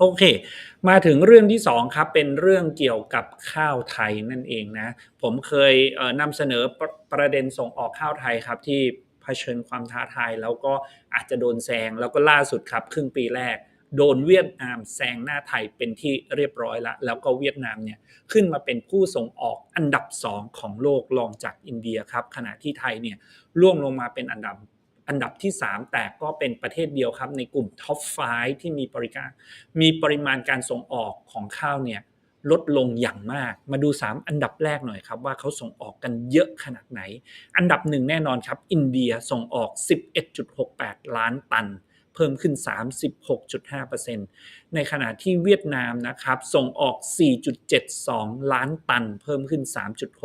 โอเค มาถึงเรื่องที่สองครับ เป็นเรื่องเกี่ยวกับข้าวไทยนั่นเองนะ ผมเคยเอ่อนำเสนอประประเด็นส่งออกข้าวไทยครับ ที่เผชิญความท้าทาย แล้วก็อาจจะโดนแซง แล้วก็ล่าสุดครับ ครึ่งปีแรก โดนเวียดนามแซงหน้าไทยเป็นที่เรียบร้อยแล้วแล้วก็เวียดนามเนี่ยขึ้นมาเป็นผู้ส่งออกอันดับ 2 ของโลกรองจากอินเดียครับ ขณะที่ไทยเนี่ยร่วงลงมาเป็นอันดับ อันดับที่ 3 แต่ก็เป็นประเทศเดียวครับ ในกลุ่มท็อป5ที่มีบริการ มีปริมาณการส่งออกของข้าวเนี่ยลดลงอย่างมาก มาดู 3 อันดับแรกหน่อยครับ ว่าเขาส่งออกกันเยอะขนาดไหน อันดับหนึ่งแน่นอนครับ อินเดียส่งออก 11.68 ล้านตัน เพิ่มขึ้น 36.5%ในขณะที่เวียดนามนะครับส่งออก 4.72 ล้านตัน เพิ่มขึ้น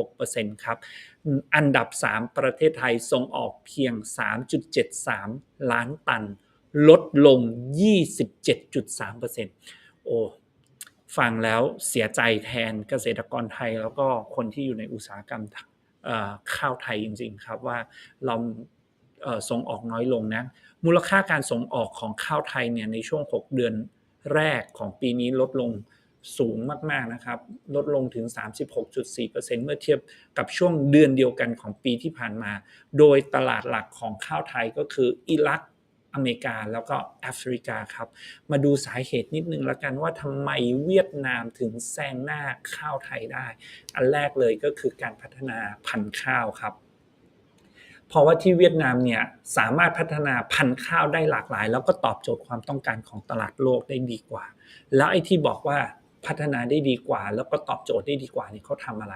3.6%ครับอันดับ 3 ประเทศไทยส่งออกเพียง 3.73 ล้านตัน ลดลง 27.3%โอ้ฟังแล้วเสียใจแทนเกษตรกรไทยแล้วก็คนที่อยู่ในอุตสาหกรรมข้าวไทยจริงๆครับว่าเรา ส่งออกน้อยลงนะมูลค่าการส่งออกของข้าวไทยเนี่ยในช่วง 6 เดือนแรกของปีนี้ลดลงสูงมากๆนะครับลดลงถึง 36.4%เมื่อเทียบกับช่วงเดือนเดียวกันของปีที่ผ่านมา โดยตลาดหลักของข้าวไทยก็คืออิรักอเมริกาแล้วก็แอฟริกาครับ มาดูสาเหตุนิดนึงละกันว่าทำไมเวียดนามถึงแซงหน้าข้าวไทยได้ อันแรกเลยก็คือการพัฒนาพันธุ์ข้าวครับ เพราะว่าที่เวียดนามเนี่ยสามารถพัฒนาพันธุ์ข้าวได้หลากหลาย แล้วก็ตอบโจทย์ความต้องการของตลาดโลกได้ดีกว่า แล้วไอ้ที่บอกว่าพัฒนาได้ดีกว่า แล้วก็ตอบโจทย์ได้ดีกว่านี่เขาทำอะไร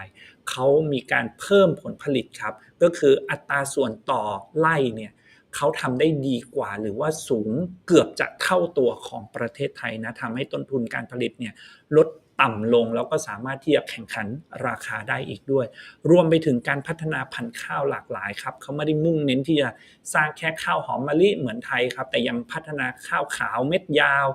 เขามีการเพิ่มผลผลิตครับ ก็คืออัตราส่วนต่อไร่เนี่ยเขาทำได้ดีกว่า หรือว่าสูงเกือบจะเท่าตัวของประเทศไทยนะทำให้ต้นทุนการผลิตเนี่ยลด ต่ำลงแล้วก็สามารถที่จะแข่งขันราคาได้อีกด้วย รวมไปถึงการพัฒนาพันธุ์ข้าวหลากหลายครับเขาไม่ได้มุ่งเน้นที่จะสร้างแค่ข้าวหอมมะลิเหมือนไทยครับ แต่ยังพัฒนาข้าวขาวเม็ดยาว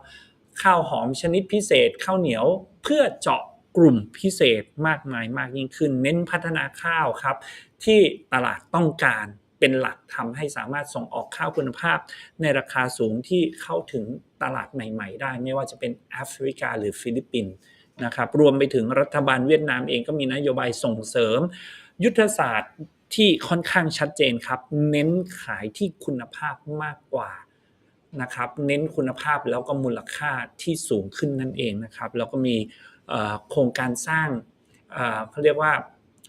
ข้าวหอมชนิดพิเศษ ข้าวเหนียวเพื่อเจาะกลุ่มพิเศษมากมายมากยิ่งขึ้น เน้นพัฒนาข้าวครับ ที่ตลาดต้องการเป็นหลักทำให้สามารถส่งออกข้าวคุณภาพ ในราคาสูงที่เข้าถึงตลาดใหม่ ๆ ได้ ไม่ว่าจะเป็นแอฟริกาหรือฟิลิปปินส์ นะครับรวมไปถึงรัฐบาลเวียดนามเองก็มีนโยบายส่งเสริม ยุทธศาสตร์ที่ค่อนข้างชัดเจนครับ เน้นขายที่คุณภาพมากกว่านะครับ เน้นคุณภาพแล้วก็มูลค่าที่สูงขึ้นนั่นเองนะครับแล้วก็มีโครงการสร้างเขาเรียกว่า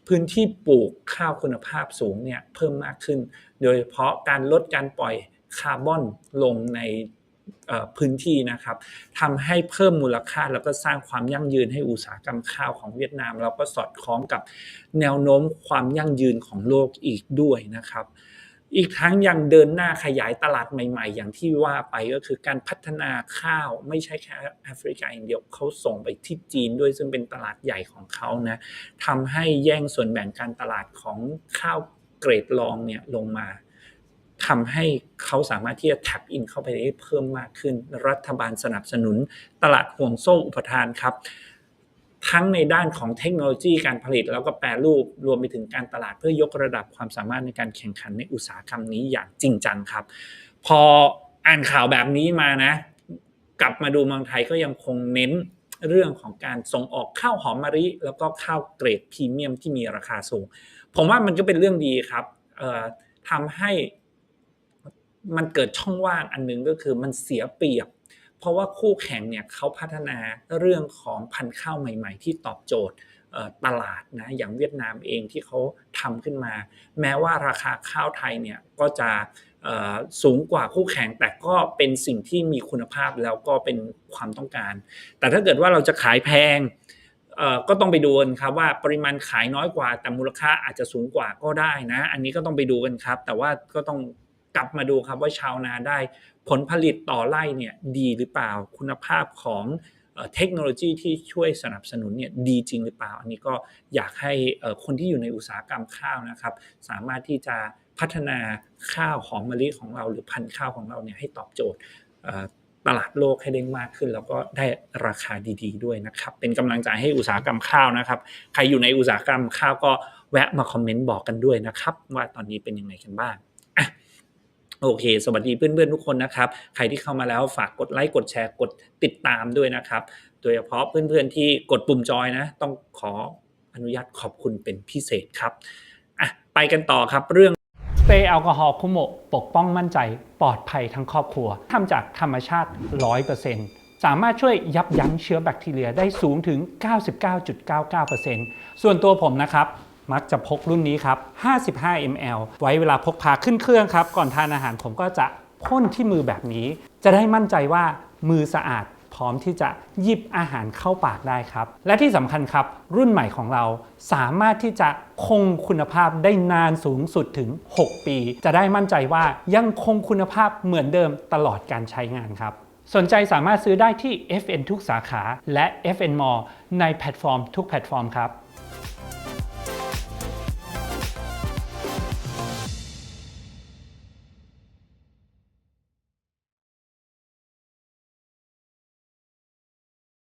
พื้นที่ปลูกข้าวคุณภาพสูงเนี่ยเพิ่มมากขึ้น โดยเฉพาะการลดการปล่อยคาร์บอนลงใน พื้นที่นะครับทำให้เพิ่มมูลค่าแล้วก็สร้างความยั่งยืนให้อุตสาหกรรมข้าวของเวียดนาม แล้วก็สอดคล้องกับแนวโน้มความยั่งยืนของโลกอีกด้วยนะครับ อีกทั้งยังเดินหน้าขยายตลาดใหม่ ๆ อย่างที่ว่าไปก็คือการพัฒนาข้าวไม่ใช่แค่แอฟริกาอย่างเดียวเขาส่งไปที่จีนด้วยซึ่งเป็นตลาดใหญ่ของเขานะทำให้แย่งส่วนแบ่งการตลาดของข้าวเกรดรองเนี่ยลงมา ทำให้เขาสามารถที่จะแท็บอินเข้าไปได้เพิ่มมากขึ้น รัฐบาลสนับสนุนตลาดห่วงโซ่อุปทานครับ ทั้งในด้านของเทคโนโลยีการผลิตแล้วก็แปรรูปรวมไปถึงการตลาดเพื่อยกระดับความสามารถในการแข่งขันในอุตสาหกรรมนี้อย่างจริงจังครับ พออ่านข่าวแบบนี้มานะ กลับมาดูเมืองไทยก็ยังคงเน้นเรื่องของการส่งออกข้าวหอมมะลิแล้วก็ข้าวเกรดพรีเมียมที่มีราคาสูง ผมว่ามันก็เป็นเรื่องดีครับทำให้ มันเกิดช่องว่างอันนึงก็คือมันเสียเปรียบ เพราะว่าคู่แข่งเนี่ยเขาพัฒนาเรื่องของพันธุ์ข้าวใหม่ ๆ ที่ตอบโจทย์ตลาดนะอย่างเวียดนามเองที่เขาทำขึ้นมา แม้ว่าราคาข้าวไทยเนี่ยก็จะสูงกว่าคู่แข่งแต่ก็เป็นสิ่งที่มีคุณภาพแล้วก็เป็นความต้องการ แต่ถ้าเกิดว่าเราจะขายแพงก็ต้องไปดูกันครับว่าปริมาณขายน้อยกว่า แต่มูลค่าอาจจะสูงกว่าก็ได้นะ อันนี้ก็ต้องไปดูกันครับ แต่ว่าก็ต้อง กลับมาดูครับว่าชาวนาได้ผลผลิตต่อไร่เนี่ยดีหรือเปล่าคุณภาพของเทคโนโลยีที่ช่วยสนับสนุนเนี่ยดีจริงหรือเปล่า อันนี้ก็อยากให้คนที่อยู่ในอุตสาหกรรมข้าวนะครับ สามารถที่จะพัฒนาข้าวหอมมะลิของเรา หรือพันธุ์ข้าวของเราเนี่ยให้ตอบโจทย์ตลาดโลกให้ได้มากขึ้น แล้วก็ได้ราคาดีๆด้วยนะครับ เป็นกำลังใจให้อุตสาหกรรมข้าวนะครับ ใครอยู่ในอุตสาหกรรมข้าวก็แวะมาคอมเมนต์บอกกันด้วยนะครับ ว่าตอนนี้เป็นยังไงกันบ้าง โอเค สวัสดีเพื่อนๆทุกคนนะครับ ใครที่เข้ามาแล้วฝากกดไลค์กดแชร์กดติดตามด้วยนะครับ โดยเฉพาะเพื่อนๆที่กดปุ่มจอยนะ ต้องขออนุญาตขอบคุณเป็นพิเศษครับอะไปกันต่อครับเรื่องสเปรย์แอลกอฮอล์คุโมะปกป้องมั่นใจปลอดภัยทั้งครอบครัวทำจากธรรมชาติ 100%สามารถช่วยยับยั้งเชื้อแบคทีเรียได้สูงถึง 99.99%ส่วนตัวผมนะครับ มักจะพกรุ่นนี้ครับ 55 ml ไว้เวลาพกพาขึ้นเครื่องครับ ก่อนทานอาหารผมก็จะพ่นที่มือแบบนี้ จะได้มั่นใจว่ามือสะอาดพร้อมที่จะหยิบอาหารเข้าปากได้ครับ และที่สำคัญครับ รุ่นใหม่ของเราสามารถที่จะคงคุณภาพได้นานสูงสุดถึง 6 ปี จะได้มั่นใจว่ายังคงคุณภาพเหมือนเดิมตลอดการใช้งานครับ สนใจสามารถซื้อได้ที่ FN ทุกสาขาและ FN Mall ในแพลตฟอร์มทุกแพลตฟอร์มครับ